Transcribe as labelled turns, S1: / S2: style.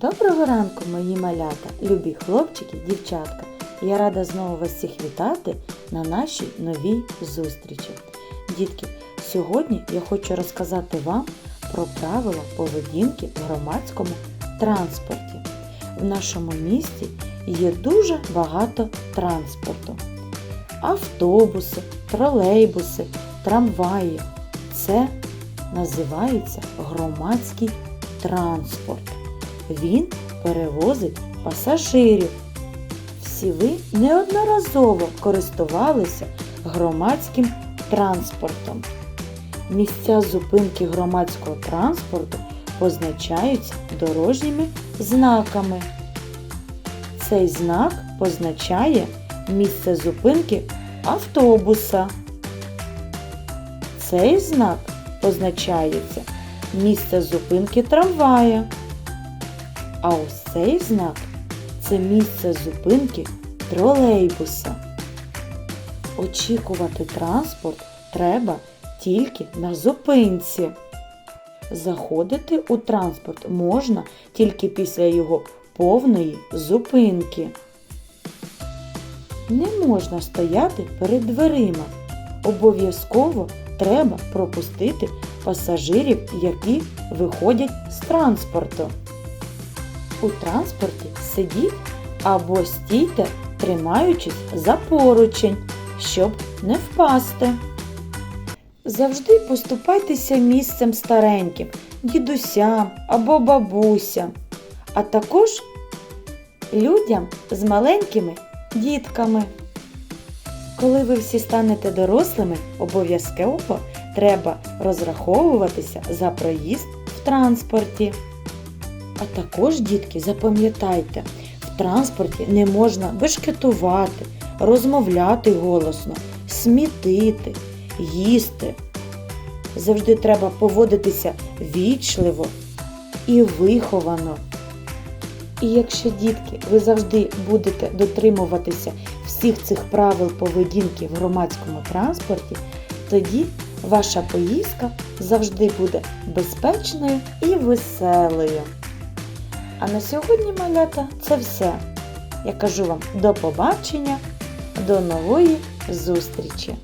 S1: Доброго ранку, мої малята, любі хлопчики, дівчатка. Я рада знову вас всіх вітати на нашій новій зустрічі. Дітки, сьогодні я хочу розказати вам про правила поведінки в громадському транспорті. В нашому місті є дуже багато транспорту. Автобуси, тролейбуси, трамваї. Це називається громадський транспорт. Він перевозить пасажирів. Всі ви неодноразово користувалися громадським транспортом. Місця зупинки громадського транспорту позначаються дорожніми знаками. Цей знак позначає місце зупинки автобуса. Цей знак позначається місце зупинки трамвая. А ось цей знак це місце зупинки тролейбуса. Очікувати транспорт треба тільки на зупинці. Заходити у транспорт можна тільки після його повної зупинки. Не можна стояти перед дверима. Обов'язково треба пропустити пасажирів, які виходять з транспорту. У транспорті сидіть або стійте, тримаючись за поручень, щоб не впасти. Завжди поступайтеся місцем стареньким, дідусям або бабусям, а також людям з маленькими дітками. Коли ви всі станете дорослими, обов'язково треба розраховуватися за проїзд в транспорті. А також, дітки, запам'ятайте, в транспорті не можна бешкетувати, розмовляти голосно, смітити, їсти. Завжди треба поводитися вічливо і виховано. І якщо, дітки, ви завжди будете дотримуватися всіх цих правил поведінки в громадському транспорті, тоді ваша поїздка завжди буде безпечною і веселою. А на сьогодні, малята, це все. Я кажу вам до побачення, до нової зустрічі!